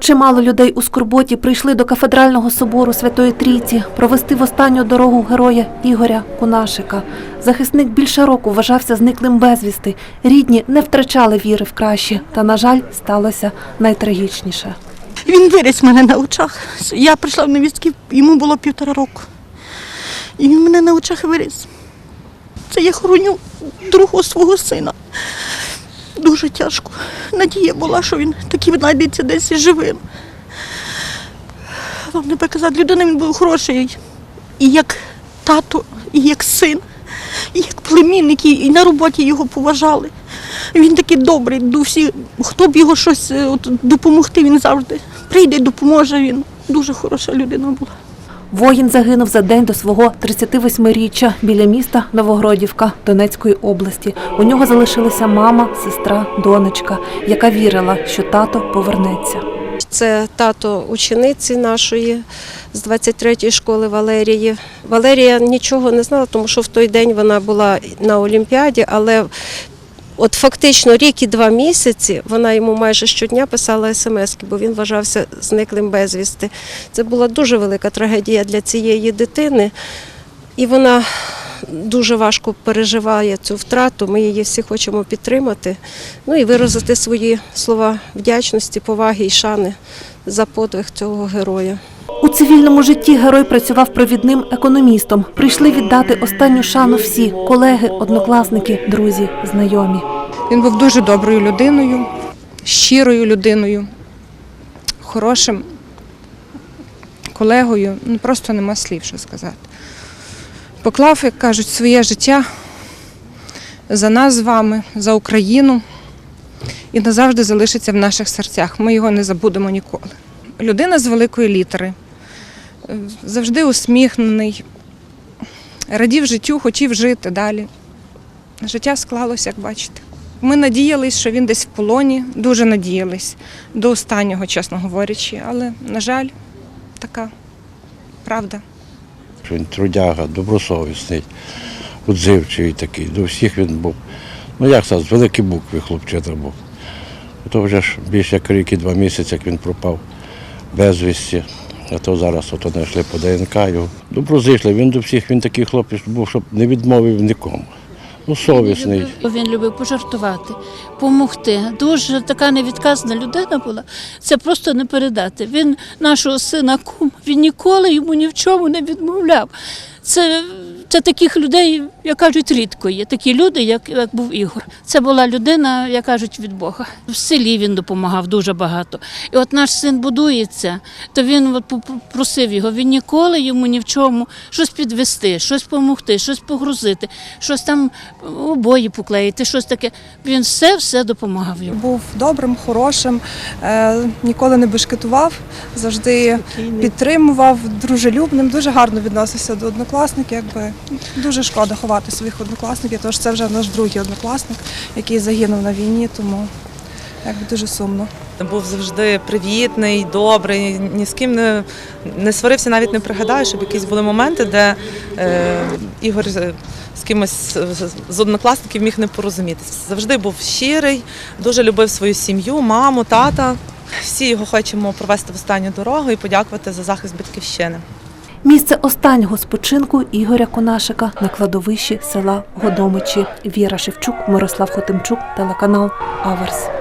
Чимало людей у Скорботі прийшли до кафедрального собору Святої Трійці провести в останню дорогу героя Ігоря Кунашика. Захисник більше року вважався зниклим безвісти. Рідні не втрачали віри в краще, та, на жаль, сталося найтрагічніше. Він виріс мене на очах. Я прийшла в невістки, йому було півтора року. І він мене на очах виріс. Це я хороню другого свого сина. Дуже тяжко. Надія була, що він таки знайдеться десь живим. Вам не показати, людина він був хороший. І як тато, і як син, і як племінник, і- на роботі його поважали. Він такий добрий до. Хто б його щось е, от, допомогти, він завжди прийде, допоможе він. Дуже хороша людина була. Воїн загинув за день до свого 38-річчя біля міста Новогродівка Донецької області. У нього залишилися мама, сестра, донечка, яка вірила, що тато повернеться. Це тато учениці нашої з 23-ї школи Валерії. Валерія нічого не знала, тому що в той день вона була на Олімпіаді, але от фактично рік і два місяці вона йому майже щодня писала смски, бо він вважався зниклим безвісти. Це була дуже велика трагедія для цієї дитини. І вона дуже важко переживає цю втрату. Ми її всі хочемо підтримати. Ну і виразити свої слова вдячності, поваги і шани за подвиг цього героя. У цивільному житті герой працював провідним економістом. Прийшли віддати останню шану всі колеги, однокласники, друзі, знайомі. Він був дуже доброю людиною, щирою людиною, хорошим колегою. Ну просто нема слів, що сказати. Поклав, як кажуть, своє життя за нас з вами, за Україну і назавжди залишиться в наших серцях. Ми його не забудемо ніколи. Людина з великої літери, завжди усміхнений, радів життю, хотів жити далі. Життя склалося, як бачите. Ми надіялись, що він десь в полоні, дуже надіялись до останнього, чесно говорячи. Але, на жаль, така правда. Він трудяга, добросовісний, відзивчивий такий. До всіх він був. Ну як сказати, з великі букви хлопчина був. То вже ж більше як рік і два місяці, як він пропав безвісті. А то зараз ото знайшли по ДНК його. Доброзичливий, він до всіх, він такий хлопець був, щоб не відмовив нікому. Ну, совісний. Він любив пожартувати, допомогти. Дуже така невідказна людина була. Це просто не передати. Він нашого сина кум, він ніколи йому ні в чому не відмовляв. Це, це таких людей, як кажуть, рідко є. Такі люди, як, як був Ігор. Це була людина, як кажуть, від Бога. В селі він допомагав дуже багато. І от наш син будується, то він от просив його, він ніколи йому ні в чому щось підвести, щось допомогти, щось погрузити, щось там обої поклеїти, щось таке. Він все все допомагав йому. був добрим, хорошим, е, ніколи не бешкетував, завжди підтримував, дружелюбним, дуже гарно відносився до однокласників. Якби дуже шкода ховати своїх однокласників, тому що це вже наш другий однокласник, який загинув на війні, тому якби дуже сумно. Був завжди привітний, добрий, ні з ким не, не сварився, навіть не пригадаю, щоб якісь були моменти, де е, Ігор з кимось з однокласників міг не порозумітися. Завжди був щирий, дуже любив свою сім'ю, маму, тата. Всі його хочемо провести в останню дорогу і подякувати за захист батьківщини. Місце останнього спочинку Ігоря Конашика на кладовищі села Годомичі. Віра Шевчук, Мирослав Хотимчук, телеканал Аверс.